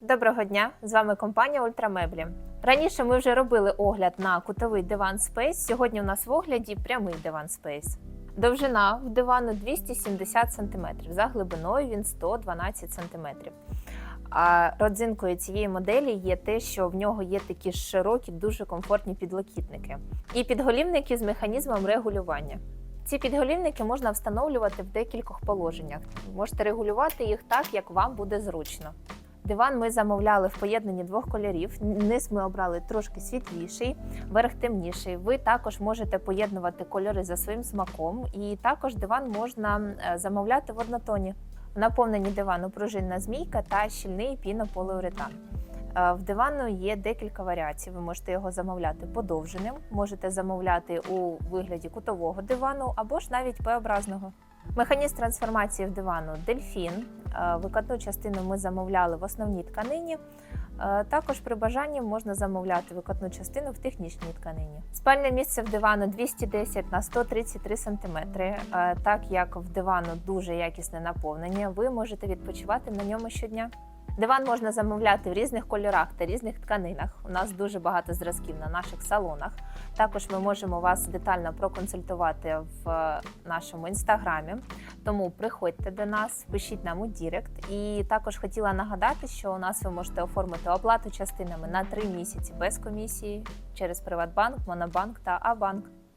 Доброго дня! З вами компанія Ультрамеблі. Раніше ми вже робили огляд на кутовий диван Space. Сьогодні у нас в огляді прямий диван Space. Довжина в дивану 270 см, за глибиною він 112 см. А родзинкою цієї моделі є те, що в нього є такі широкі, дуже комфортні підлокітники і підголівники з механізмом регулювання. Ці підголівники можна встановлювати в декількох положеннях. Можете регулювати їх так, як вам буде зручно. Диван ми замовляли в поєднанні двох кольорів. Низ ми обрали трошки світліший, верх темніший. Ви також можете поєднувати кольори за своїм смаком, і також диван можна е, замовляти в однотоні. В наповненні дивану пружинна змійка та щільний пінополіуретан. Е, В дивану є декілька варіацій. Ви можете його замовляти подовженим, можете замовляти у вигляді кутового дивану або ж навіть П-образного. Механізм трансформації в дивану дельфін. Е, Викатну частину ми замовляли в основній тканині. Е, Також при бажанні можна замовляти викатну частину в технічній тканині. Спальне місце в дивану 210 на 133 см. Так як в дивану дуже якісне наповнення, ви можете відпочивати на ньому щодня. Диван можна замовляти в різних кольорах та різних тканинах. У нас дуже багато зразків на наших салонах. Також ми можемо вас детально проконсультувати в е, нашому інстаграмі. Тому приходьте до нас, пишіть нам у Дірект. І також хотіла нагадати, що у нас ви можете оформити оплату частинами на 3 місяці без комісії через Приватбанк, Монобанк та Абанк.